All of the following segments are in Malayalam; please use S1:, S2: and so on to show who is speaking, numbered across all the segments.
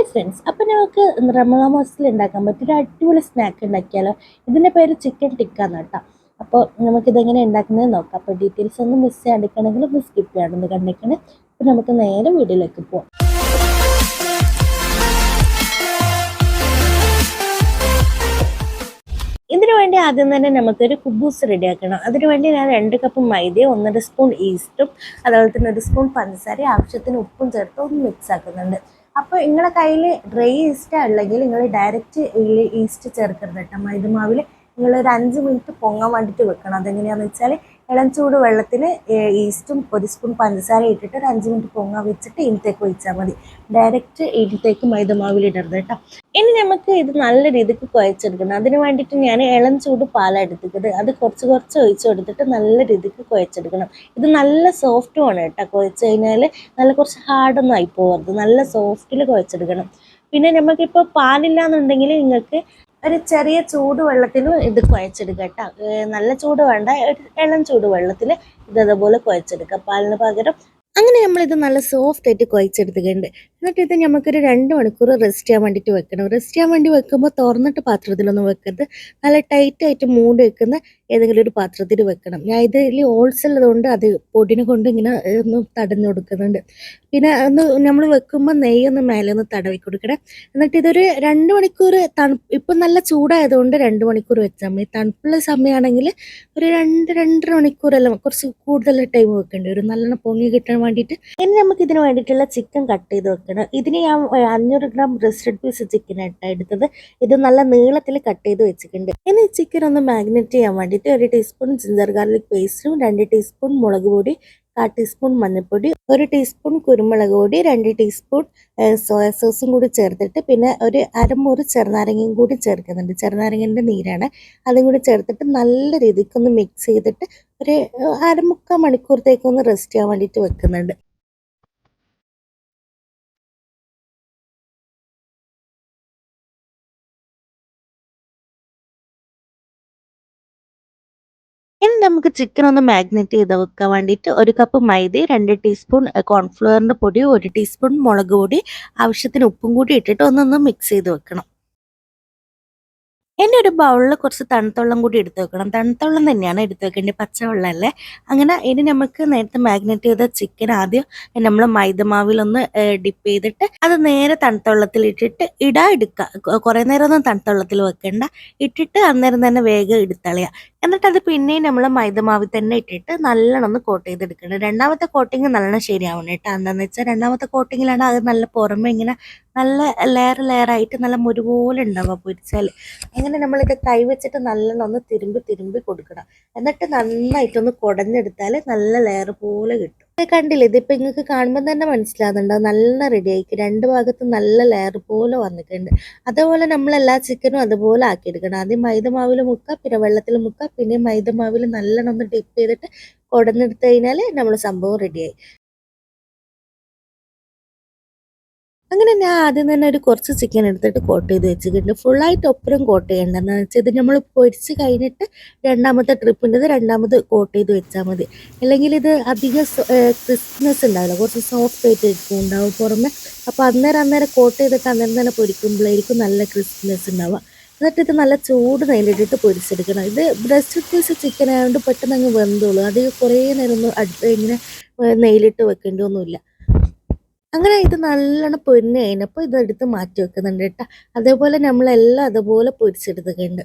S1: ഹായ് ഫ്രണ്ട്സ് അപ്പം നമുക്ക് റമദാ മാസത്തിൽ ഉണ്ടാക്കാൻ പറ്റിയ ഒരു അടിപൊളി സ്നാക്ക് ഉണ്ടാക്കിയാലോ? ഇതിന്റെ പേര് ചിക്കൻ ടിക്ക കേട്ടോ. അപ്പോൾ നമുക്കിതെങ്ങനെ ഉണ്ടാക്കുന്നത് നോക്കാം. അപ്പോൾ ഡീറ്റെയിൽസ് ഒന്നും മിസ് ചെയ്യാണ്ടിരിക്കണമെങ്കിൽ ഒന്ന് സ്കിപ്പ് ചെയ്യാണെന്ന് കണ്ടിരിക്കണേ അപ്പോൾ നമുക്ക് നേരെ വീഡിയോയിലേക്ക് പോവാം. ഇതിനു വേണ്ടി ആദ്യം തന്നെ നമുക്കൊരു കുബൂസ് റെഡിയാക്കണം അതിനു വേണ്ടി ഞാൻ രണ്ട് കപ്പ് മൈദയും ഒന്നര സ്പൂൺ ഈസ്റ്റും അതുപോലെ തന്നെ ഒരു സ്പൂൺ പഞ്ചസാര ആവശ്യത്തിന് ഉപ്പും ചേർത്ത് ഒന്ന് മിക്സ് ആക്കുന്നുണ്ട്. അപ്പോൾ നിങ്ങളുടെ കയ്യിൽ ഡ്രൈ ഈസ്റ്റ് അല്ലെങ്കിൽ നിങ്ങൾ ഡയറക്റ്റ് ഈസ്റ്റ് ചേർക്കരുത് കേട്ടോ. മൈദമാവിൽ നിങ്ങൾ ഒരു അഞ്ച് മിനിറ്റ് പൊങ്ങാൻ വേണ്ടിയിട്ട് വെക്കണം. അതെങ്ങനെയാന്ന് വെച്ചാൽ ഇളം ചൂട് വെള്ളത്തിൽ ഈസ്റ്റും ഒരു സ്പൂൺ പഞ്ചസാര ഇട്ടിട്ട് ഒരു അഞ്ച് മിനിറ്റ് പൊങ്ങാൻ വെച്ചിട്ട് ഇനിത്തേക്ക് ഒഴിച്ചാൽ മതി. ഡയറക്റ്റ് ഇനിത്തേക്ക് മൈദമാവിൽ ഇടരുത് കേട്ടോ. ഇനി നമുക്ക് ഇത് നല്ല രീതിക്ക് കുഴച്ചെടുക്കണം. അതിന് വേണ്ടിയിട്ട് ഞാൻ ഇളം ചൂട് പാലാണ് എടുത്തിട്ട് അത് കുറച്ച് കുറച്ച് ഒഴിച്ചു കൊടുത്തിട്ട് നല്ല രീതിക്ക് കുഴച്ചെടുക്കണം. ഇത് നല്ല സോഫ്റ്റുമാണ് കേട്ടോ. കുഴച്ച് കഴിഞ്ഞാൽ നല്ല കുറച്ച് ഹാർഡൊന്നും ആയി പോകരുത് നല്ല സോഫ്റ്റിൽ കുഴച്ചെടുക്കണം. പിന്നെ നമുക്കിപ്പോൾ പാലില്ല എന്നുണ്ടെങ്കിൽ നിങ്ങൾക്ക് ഒരു ചെറിയ ചൂട് വെള്ളത്തിലും ഇത് കുഴച്ചെടുക്കുക കേട്ടോ. നല്ല ചൂട് വേണ്ട ഇളം ചൂട് വെള്ളത്തിൽ ഇത് അതുപോലെ കുഴച്ചെടുക്കുക പാലിന് പകരം അങ്ങനെ നമ്മളിത് നല്ല സോഫ്റ്റ് ആയിട്ട് കുഴച്ചെടുത്തിട്ടുണ്ട് എന്നിട്ട് ഇത് നമുക്കൊരു രണ്ട് മണിക്കൂർ റെസ്റ്റ് ചെയ്യാൻ വേണ്ടിയിട്ട് വെക്കണം. റെസ്റ്റ് ചെയ്യാൻ വേണ്ടി വെക്കുമ്പോൾ തുറന്നിട്ട് പാത്രത്തിലൊന്നും വെക്കരുത്. നല്ല ടൈറ്റായിട്ട് മൂടി വെക്കുന്ന ഏതെങ്കിലും ഒരു പാത്രത്തിൽ വെക്കണം. ഞാൻ ഇതിൽ ഓൾസ് ഉള്ളതുകൊണ്ട് അത് പൊടിനെ കൊണ്ട് ഇങ്ങനെ ഒന്ന് തടഞ്ഞു കൊടുക്കുന്നുണ്ട്. പിന്നെ ഒന്ന് നമ്മൾ വെക്കുമ്പോൾ നെയ്യൊന്ന് മേലെ ഒന്ന് തടവി കൊടുക്കണേ. എന്നിട്ട് ഇതൊരു രണ്ട് മണിക്കൂർ തണുപ്പ് ഇപ്പം നല്ല ചൂടായതുകൊണ്ട് രണ്ട് മണിക്കൂർ വെച്ചാൽ മതി. തണുപ്പുള്ള സമയമാണെങ്കിൽ ഒരു രണ്ട് രണ്ടര മണിക്കൂറെല്ലാം കുറച്ച് കൂടുതൽ ടൈം വെക്കേണ്ടി വരും. നല്ലോണം പൊങ്ങി കിട്ടാൻ വേണ്ടിയിട്ട്. ഇനി നമുക്ക് ഇതിന് വേണ്ടിയിട്ടുള്ള ചിക്കൻ കട്ട് ചെയ്ത് വെക്കണം. ഇതിന് ഞാൻ അഞ്ഞൂറ് ഗ്രാം ബ്രസ്റ്റഡ് പീസ് ചിക്കൻ ആയിട്ടാണ് എടുത്തത്. ഇത് നല്ല നീളത്തിൽ കട്ട് ചെയ്ത് വെച്ചിട്ടുണ്ട്. ഇനി ചിക്കൻ ഒന്ന് മാഗ്നേറ്റ് ചെയ്യാൻ വേണ്ടിയിട്ട് ഒരു ടീസ്പൂൺ ജിഞ്ചർ ഗാർലിക് പേസ്റ്റും രണ്ട് ടീസ്പൂൺ മുളക് പൊടി കാ ടീസ്പൂൺ മഞ്ഞൾപ്പൊടി ഒരു ടീസ്പൂൺ കുരുമുളക് പൊടി രണ്ട് ടീസ്പൂൺ സോയ സോസും കൂടി ചേർത്തിട്ട് പിന്നെ ഒരു അരമുറി ചെറുനാരങ്ങയും കൂടി ചേർക്കുന്നുണ്ട്. ചെറുനാരങ്ങന്റെ നീരാണ്. അതും കൂടി ചേർത്തിട്ട് നല്ല രീതിക്കൊന്ന് മിക്സ് ചെയ്തിട്ട് ഒരു അരമുക്കാൽ മണിക്കൂറത്തേക്കൊന്ന് റെസ്റ്റ് ചെയ്യാൻ വേണ്ടിയിട്ട് വെക്കുന്നുണ്ട്. നമുക്ക് ചിക്കൻ ഒന്ന് മാഗ്നേറ്റ് ചെയ്ത് വെക്കാൻ വേണ്ടിയിട്ട് ഒരു കപ്പ് മൈദ രണ്ട് ടീസ്പൂൺ കോൺഫ്ലവറിന്റെ പൊടി ഒരു ടീസ്പൂൺ മുളക് പൊടി ആവശ്യത്തിന് ഉപ്പും കൂടി ഇട്ടിട്ട് ഒന്നൊന്ന് മിക്സ് ചെയ്ത് വെക്കണം. ഇനി ഒരു ബൗളിൽ കുറച്ച് തണുത്തവെള്ളം കൂടി എടുത്ത് വെക്കണം. തണുത്തവെള്ളം തന്നെയാണ് എടുത്ത് വെക്കേണ്ടത്. പച്ചവെള്ളമല്ലേ? അങ്ങനെ ഇനി നമുക്ക് നേരത്തെ മാഗ്നറ്റ് ചെയ്ത ചിക്കൻ ആദ്യം നമ്മൾ മൈദമാവിലൊന്ന് ഡിപ്പ് ചെയ്തിട്ട് അത് നേരെ തണുത്തവെള്ളത്തിൽ ഇട്ടിട്ട് ഇടാ എടുക്കുക കുറേ നേരം ഒന്നും തണുത്ത വെള്ളത്തിൽ വെക്കണ്ട. ഇട്ടിട്ട് അന്നേരം തന്നെ വേഗം എടുത്തളയുക എന്നിട്ട് അത് പിന്നെയും നമ്മൾ മൈദമാവിൽ തന്നെ ഇട്ടിട്ട് നല്ലോണം ഒന്ന് കോട്ട് ചെയ്തെടുക്കണം. രണ്ടാമത്തെ കോട്ടിങ് നല്ലോണം ശരിയാവണം കേട്ടോ. എന്താണെന്ന് വെച്ചാൽ രണ്ടാമത്തെ കോട്ടിങ്ങിലാണ് അത് നല്ല പുറമെ ഇങ്ങനെ നല്ല ലെയർ ലെയറായിട്ട് നല്ല മുരുപോലെ ഉണ്ടാവുക പൊരിച്ചാൽ അങ്ങനെ നമ്മളിത് കൈ വെച്ചിട്ട് നല്ലോണം ഒന്ന് തിരുമ്പി തിരുമ്പി കൊടുക്കണം. എന്നിട്ട് നന്നായിട്ടൊന്ന് കുടഞ്ഞെടുത്താൽ നല്ല ലെയർ പോലെ കിട്ടും. കണ്ടില്ലേ? ഇതിപ്പോൾ നിങ്ങൾക്ക് കാണുമ്പോൾ തന്നെ മനസ്സിലാകുന്നുണ്ട് നല്ല റെഡി ആയിക്കും രണ്ട് ഭാഗത്ത് നല്ല ലെയർ പോലെ വന്നിട്ടുണ്ട്. അതുപോലെ നമ്മൾ എല്ലാ ചിക്കനും അതുപോലെ ആക്കിയെടുക്കണം. ആദ്യം മൈദമാവിൽ മുക്കുക പിന്നെ വെള്ളത്തിൽ മുക്കുക പിന്നെ മൈദമാവിൽ നല്ലോണം ഒന്ന് ഡിപ്പ് ചെയ്തിട്ട് കുടഞ്ഞെടുത്ത് കഴിഞ്ഞാൽ നമ്മൾ സംഭവം റെഡിയായി അങ്ങനെ ഞാൻ ആദ്യം തന്നെ ഒരു കുറച്ച് ചിക്കൻ എടുത്തിട്ട് കോട്ട് ചെയ്ത് വെച്ചിട്ടുണ്ട്. ഫുള്ളായിട്ട് ഒപ്പരം കോട്ട് ചെയ്യേണ്ടതെന്ന് വെച്ചാൽ ഇത് നമ്മൾ പൊരിച്ച് കഴിഞ്ഞിട്ട് രണ്ടാമത്തെ ട്രിപ്പിന്റെത് രണ്ടാമത് കോട്ട് ചെയ്ത് വെച്ചാൽ മതി. അല്ലെങ്കിൽ ഇത് അധികം ക്രിസ്മസ് ഉണ്ടാവില്ല. കുറച്ച് സോഫ്റ്റ് ആയിട്ട് ഇരിക്കും ഉണ്ടാവും പുറമെ. അപ്പോൾ അന്നേരം അന്നേരം കോട്ട് ചെയ്തിട്ട് അന്നേരം തന്നെ പൊരിക്കുമ്പോഴായിരിക്കും നല്ല ക്രിസ്മസ് ഉണ്ടാവുക. എന്നിട്ട് ഇത് നല്ല ചൂട് നേരിട്ടിട്ട് പൊരിച്ചെടുക്കണം. ഇത് ബ്രസ്റ്റ് പീസ് ചിക്കൻ ആയതുകൊണ്ട് പെട്ടെന്ന് അങ്ങ് വെന്തോളൂ അധികം കുറേ നേരം ഒന്നും ഇങ്ങനെ നെയ്യിലിട്ട് വെക്കേണ്ടി ഒന്നുമില്ല. അങ്ങനെ ഇത് നല്ലോണം പൊരിഞ്ഞ് കഴിഞ്ഞപ്പോൾ ഇതെടുത്ത് മാറ്റി വെക്കുന്നുണ്ട് കേട്ടോ. അതേപോലെ നമ്മളെല്ലാം അതുപോലെ പൊരിച്ചെടുത്തിട്ടുണ്ട്.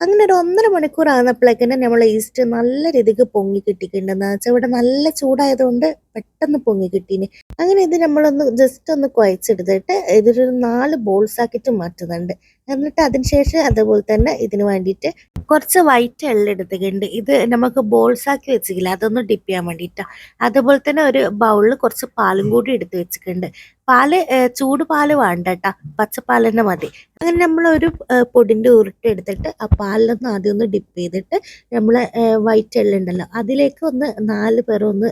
S1: അങ്ങനെ ഒരു ഒന്നര മണിക്കൂർ ആകുന്നപ്പോഴേക്കും നമ്മൾ ഈസ്റ്റ് നല്ല രീതിക്ക് പൊങ്ങി കിട്ടിയിട്ടുണ്ടെന്ന് വെച്ചാൽ ഇവിടെ നല്ല ചൂടായതുകൊണ്ട് പെട്ടെന്ന് പൊങ്ങി കിട്ടീന് അങ്ങനെ ഇത് നമ്മളൊന്ന് ജസ്റ്റ് ഒന്ന് കുഴച്ചെടുത്തിട്ട് ഇതൊരു നാല് ബോൾസ് ആക്കിയിട്ട് മാറ്റുന്നുണ്ട്. എന്നിട്ട് അതിനുശേഷം അതുപോലെ തന്നെ ഇതിന് വേണ്ടിയിട്ട് കുറച്ച് വൈറ്റ് എള്ള എടുത്തിട്ടുണ്ട്. ഇത് നമുക്ക് ബോൾസാക്കി വെച്ചിട്ടില്ല അതൊന്ന് ഡിപ്പ് ചെയ്യാൻ വേണ്ടിയിട്ടാണ് അതുപോലെ തന്നെ ഒരു ബൗളിൽ കുറച്ച് പാലും കൂടി എടുത്ത് വെച്ചിട്ടുണ്ട്. പാൽ ചൂട് പാൽ വേണ്ട കേട്ടോ പച്ചപ്പാൽ തന്നെ മതി. അങ്ങനെ നമ്മൾ ഒരു പൊടിന്റെ ഉരുട്ട് എടുത്തിട്ട് ആ പാലിലൊന്ന് ആദ്യം ഒന്ന് ഡിപ്പ് ചെയ്തിട്ട് നമ്മൾ വൈറ്റ് എള്ള ഉണ്ടല്ലോ അതിലേക്ക് ഒന്ന് നാല് പേരും ഒന്ന്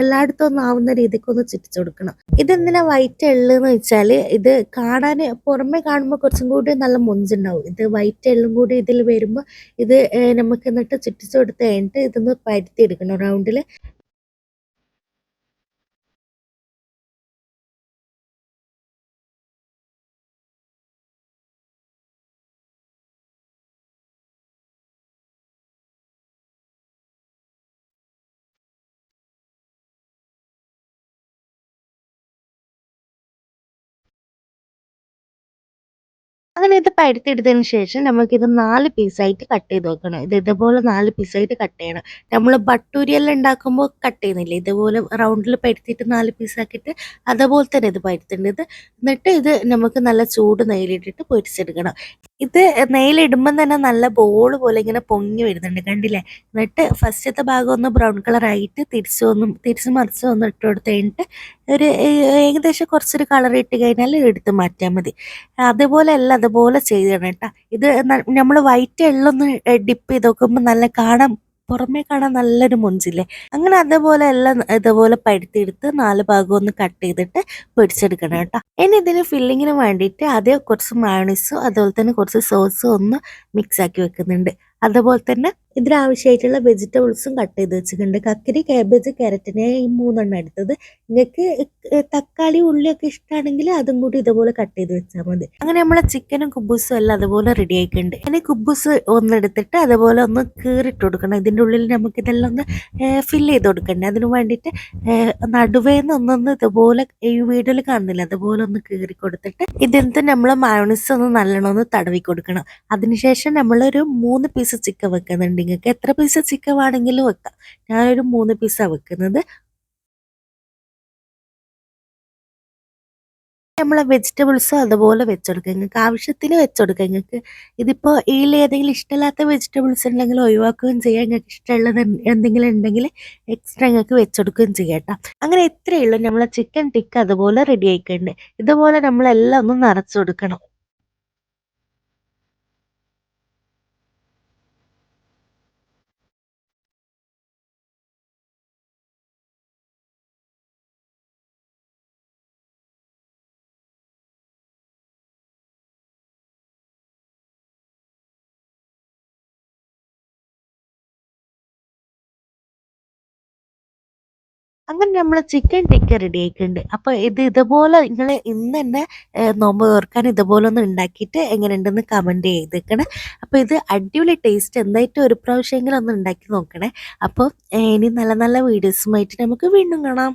S1: എല്ലായിടത്തും ഒന്ന് ആവുന്ന രീതിക്ക് ഒന്ന് ചുറ്റിച്ചു കൊടുക്കണം. ഇതെന്തിനാ വൈറ്റ് എള്ള് എന്ന് വെച്ചാൽ ഇത് കാണാൻ പുറമെ കാണുമ്പോൾ കുറച്ചും കൂടി നല്ല മൊഞ്ചുണ്ടാവും ഇത് വൈറ്റ് എള്ളും കൂടി ഇതിൽ വരുമ്പോൾ ഇത് നമുക്ക് എന്നിട്ട് ചുറ്റിച്ചു കൊടുത്ത് കഴിഞ്ഞിട്ട് ഇതൊന്ന് പരുത്തി എടുക്കണം. റൗണ്ടിൽ അങ്ങനെ ഇത് പരത്തിയെടുത്തതിന് ശേഷം നമുക്കിത് നാല് പീസായിട്ട് കട്ട് ചെയ്ത് വെക്കണം. ഇത് ഇതുപോലെ നാല് പീസായിട്ട് കട്ട് ചെയ്യണം. നമ്മൾ ബട്ടൂരിയെല്ലാം ഉണ്ടാക്കുമ്പോൾ കട്ട് ചെയ്യുന്നില്ല? ഇതുപോലെ റൗണ്ടിൽ പരുത്തിയിട്ട് നാല് പീസാക്കിയിട്ട് അതുപോലെ തന്നെ ഇത് പരുത്തേണ്ടത്. എന്നിട്ട് ഇത് നമുക്ക് നല്ല ചൂട് നെയ്യിലിട്ടിട്ട് പൊരിച്ചെടുക്കണം. ഇത് നെയ്യിലിടുമ്പം തന്നെ നല്ല ബോൾ പോലെ ഇങ്ങനെ പൊങ്ങി വരുന്നുണ്ട് കണ്ടില്ലേ? എന്നിട്ട് ഫസ്റ്റത്തെ ഭാഗം ഒന്ന് ബ്രൗൺ കളറായിട്ട് തിരിച്ചു ഒന്നും തിരിച്ചു മറിച്ച് ഒന്ന് ഇട്ട് കൊടുത്ത് കഴിഞ്ഞിട്ട് ഒരു ഏകദേശം കുറച്ചൊരു കളർ ഇട്ട് കഴിഞ്ഞാൽ എടുത്ത് മാറ്റിയാൽ മതി. അതുപോലെ അല്ല അതുപോലെ ചെയ്യണം കേട്ടോ. ഇത് നമ്മൾ വൈറ്റ് എള്ളൊന്ന് ഡിപ്പ് ചെയ്ത് നോക്കുമ്പോൾ നല്ല കാണാൻ പുറമേ കാണാൻ നല്ലൊരു മുഞ്ചില്ലേ? അങ്ങനെ അതേപോലെ എല്ലാം ഇതുപോലെ പഴുത്തിയെടുത്ത് നാല് ഭാഗം ഒന്ന് കട്ട് ചെയ്തിട്ട് പൊരിച്ചെടുക്കണം കേട്ടോ. ഇനി ഇതിന് ഫില്ലിങ്ങിന് വേണ്ടിയിട്ട് ആദ്യം കുറച്ച് മയണീസും അതുപോലെ തന്നെ കുറച്ച് സോസും ഒന്ന് മിക്സ് ആക്കി വെക്കുന്നുണ്ട്. അതുപോലെ തന്നെ ഇതിനാവശ്യമായിട്ടുള്ള വെജിറ്റബിൾസും കട്ട് ചെയ്ത് വെച്ചിട്ടുണ്ട്. കക്കരി കാബേജ് ക്യാരറ്റിനെ ഈ മൂന്നെണ്ണം എടുത്തത്. നിങ്ങൾക്ക് തക്കാളി ഉള്ളിയൊക്കെ ഇഷ്ടമാണെങ്കിൽ അതും കൂടി ഇതുപോലെ കട്ട് ചെയ്ത് വെച്ചാൽ മതി. അങ്ങനെ നമ്മളെ ചിക്കനും കുബൂസും എല്ലാം അതുപോലെ റെഡി ആയിട്ടുണ്ട്. ഇനി കുബൂസ് ഒന്നെടുത്തിട്ട് അതുപോലെ ഒന്ന് കീറിട്ട് കൊടുക്കണം. ഇതിന്റെ ഉള്ളിൽ നമുക്ക് ഇതെല്ലാം ഒന്ന് ഫില്ല് ചെയ്ത് കൊടുക്കണ്ടേ? അതിന് വേണ്ടിയിട്ട് നടുവേന്ന് ഒന്നൊന്ന് ഇതുപോലെ ഈ വീഡിയോയിൽ കാണുന്നില്ല. അതുപോലെ ഒന്ന് കീറി കൊടുത്തിട്ട് ഇതിനകത്ത് നമ്മൾ മയോണീസ് ഒന്ന് നല്ലോണം ഒന്ന് തടവി കൊടുക്കണം. അതിനുശേഷം നമ്മളൊരു മൂന്ന് പീസ് ചിക്കൻ വെക്കുന്നുണ്ട്. നിങ്ങൾക്ക് എത്ര പീസ് ചിക്കൻ വേണമെങ്കിലും വെക്കാം. ഞാനൊരു മൂന്ന് പീസാണ് വെക്കുന്നത്. നമ്മളെ വെജിറ്റബിൾസ് അതുപോലെ വെച്ചുകൊടുക്കുക നിങ്ങൾക്ക് ആവശ്യത്തിന് വെച്ചുകൊടുക്കുക നിങ്ങൾക്ക് ഇതിപ്പോൾ ഇതിൽ ഏതെങ്കിലും ഇഷ്ടമില്ലാത്ത വെജിറ്റബിൾസ് ഉണ്ടെങ്കിൽ ഒഴിവാക്കുകയും ചെയ്യാം. നിങ്ങൾക്ക് ഇഷ്ടമുള്ളത് എന്തെങ്കിലും ഉണ്ടെങ്കിൽ എക്സ്ട്രാ നിങ്ങൾക്ക് വെച്ചെടുക്കുകയും ചെയ്യാം കേട്ടോ അങ്ങനെ ഇത്രയേ ഉള്ളൂ. നമ്മളെ ചിക്കൻ ടിക്ക് അതുപോലെ റെഡി ആയിട്ടുണ്ട് ഇതുപോലെ നമ്മളെല്ലാം ഒന്ന് നിറച്ചു കൊടുക്കണം അങ്ങനെ നമ്മൾ ചിക്കൻ ടിക്ക റെഡി ആയിട്ടുണ്ട്. അപ്പോൾ ഇത് ഇതുപോലെ നിങ്ങൾ ഇന്ന് തന്നെ നോമ്പ് തീർക്കാൻ ഇതുപോലെ ഒന്ന് ഉണ്ടാക്കിയിട്ട് എങ്ങനെയുണ്ടെന്ന് കമന്റ് ചെയ്തേക്കണേ. അപ്പോൾ ഇത് അടിപൊളി ടേസ്റ്റ് എന്തായിട്ടും ഒരു പ്രാവശ്യമെങ്കിലും ഒന്ന് ഉണ്ടാക്കി നോക്കണേ. അപ്പോൾ ഇനി നല്ല നല്ല വീഡിയോസുമായിട്ട് നമുക്ക് വീണ്ടും കാണാം.